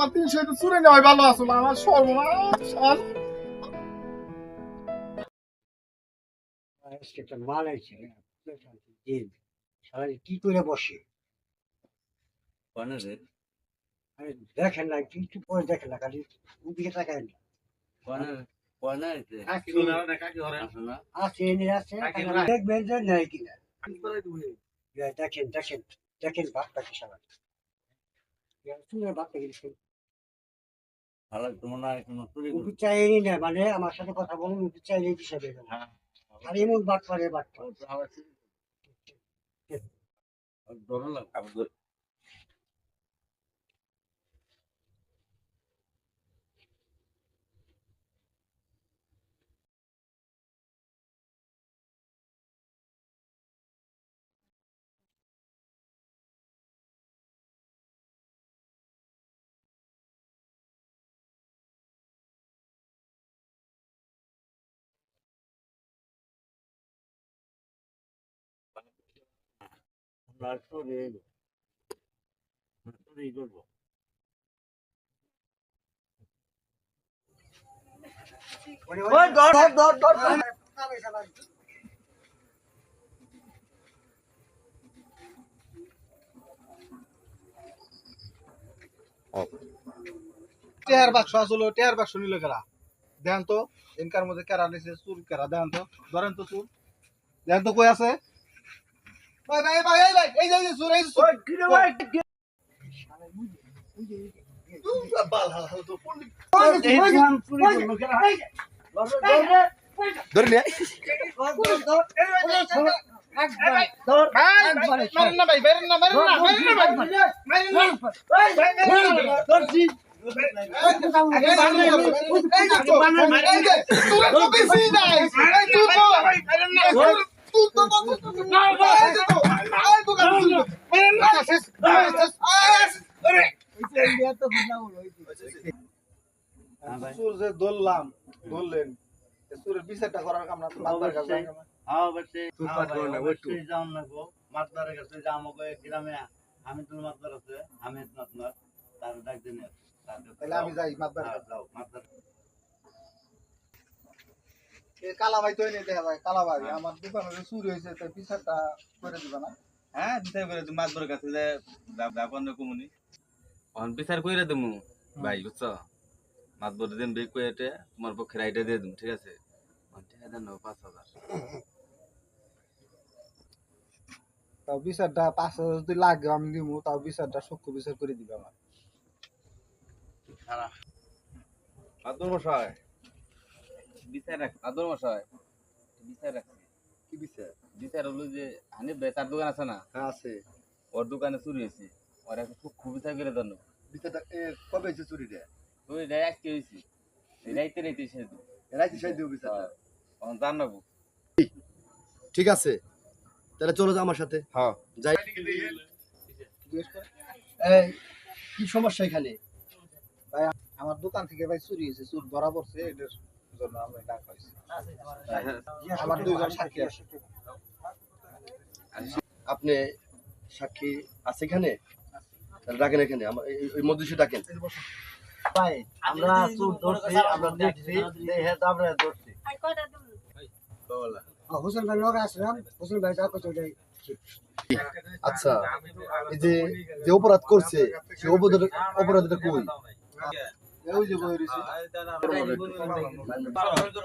আমার তিনশো এটা চুরে নেওয়াই ভালো আসলো আমার সর্বনাশ একটা কি করে বসে? আরে দেখেন না কিছু পরে দেখেন না খালি তাকায় না। দেখবেন যে কিনা দেখেন দেখেন দেখেন বাপটা কি সারা শুনে বাপটা কি উঠু চাইনি না মানে আমার সাথে কথা বলুন উঠু চাইলে হিসাবে হ্যাঁ। আর এমন বাট করে বাট করে করব ওই ধর ধর ধর ধর টেয়ার বাক্স আসলো টেয়ার বাক্স নিল কেরা দেন তো ইনকার মধ্যে কেরা নিছে চুর কেরা দেন তো ধরেন তো চুর দেন তো কই আছে ভাই ভাই ভাই এই ভাই এই যে এই যে চুর এই যে চুর তুই বাল হাল হাল তো পড়লি ধরে নে মারেন না ভাই বেরেন না মারেন না মারেন না ভাই মারেন না ভাই ভাই মারেন না ধরছি ধরলাম ধরলেন সুরের কাম না বাবার কাছে হ্যাঁ অবশ্যই হ্যাঁ যাও না গো মাতবারের কাছে আমি তো মাতবার আছে আমি মাতবার তার ডাক দিন তাহলে আমি যাই মাতবার কাছে। যাও মাতবার এ কালা ভাই তো এনে কালা ভাই আমার দোকানে যে চুরি হয়েছে তো বিচারটা করে দিবা না। হ্যাঁ বিচার করে কাছে যে ব্যাপার কমুনি। অন বিচার কইরা দেমু। ভাই বুঝছ? মাতবর দিন বেক কইতে তোমার পক্ষে রাইটে দিয়ে দিম ঠিক আছে? পাঁচ হাজার। তাও বিচারটা পাঁচ হাজার যদি লাগে আমি দিব তাও বিচারটা সূক্ষ্ম বিচার করে দিবা আমার। আদর মশাই বিচার রাখ আদর মশাই বিচার রাখ কি বিচার বিচার হলো যে হানি বেতার দোকান আছে না? হ্যাঁ আছে। ওর দোকানে চুরি হয়েছে ওর একটা খুব করে বিচারটা কবে হয়েছে চুরিটা তুই রাই আজকে হয়েছি রাইতে রাইতে সে রাইতে সাই দিব বিচারটা অন জান ঠিক আছে। তাহলে চলো আমার সাথে। হ্যাঁ যাই। এই কি সমস্যা এখানে? আমার দোকান থেকে ভাই চুরি হয়েছে চুর ধরা পড়ছে এটার জন্য আমি ডাক পাইছি আমার দুইজন সাক্ষী আছে আপনি সাক্ষী আছে এখানে? ডাকেন এখানে এই মধ্যে ডাকেন। ভাই আমরা চোর ধরছি আমরা দেখছি দেখে তো আমরা ধরছি। হোসেন ভাই লোক আসলাম হোসেন ভাই আচ্ছা এই যে যে অপরাধ করছে সে অপরাধ অপরাধটা কই? ওই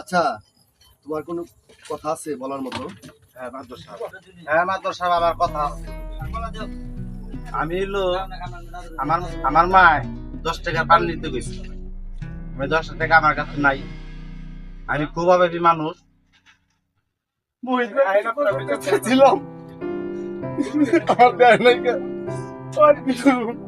আচ্ছা তোমার কোনো কথা আছে বলার মতো? হ্যাঁ হ্যাঁ সাহেব আমার কথা আমি হলো আমার আমার মা দশ টাকা পান নিতে গেছি। আমি দশ টাকা আমার কাছে নাই। আমি খুব অভাবী মানুষ। ছিলাম আমার দেয় নাই কে? আর কি করব?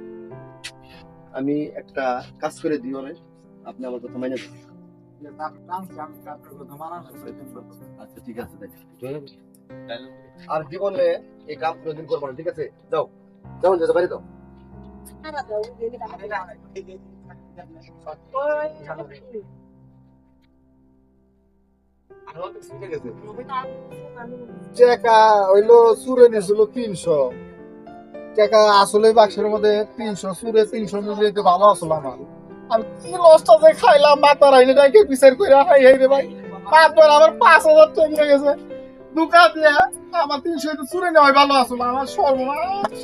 আমি একটা কাজ করে দিই ওরে আপনি আমার কথা মাইনে আচ্ছা ঠিক আছে আর জীবনে এই কাম কোনোদিন করব না ঠিক আছে? যাও। যাও বাইরে যাও টাকা হইল সুরে নিয়েছিল তিনশো। টাকা আসলে বাক্সের মধ্যে তিনশো সুরে তিনশো মিলিয়ে তো ভালো আসলো আমার। আমি কি লসটা যে খাইলাম মাতার আইনে টাকা বিচার করে হাই হাই রে ভাই। তারপর আমার পাঁচ হাজার টাকা গেছে। দুকা দিয়ে আমার তিনশো চুরে নেওয়াই ভালো আসলো আমার। সর্বনাশ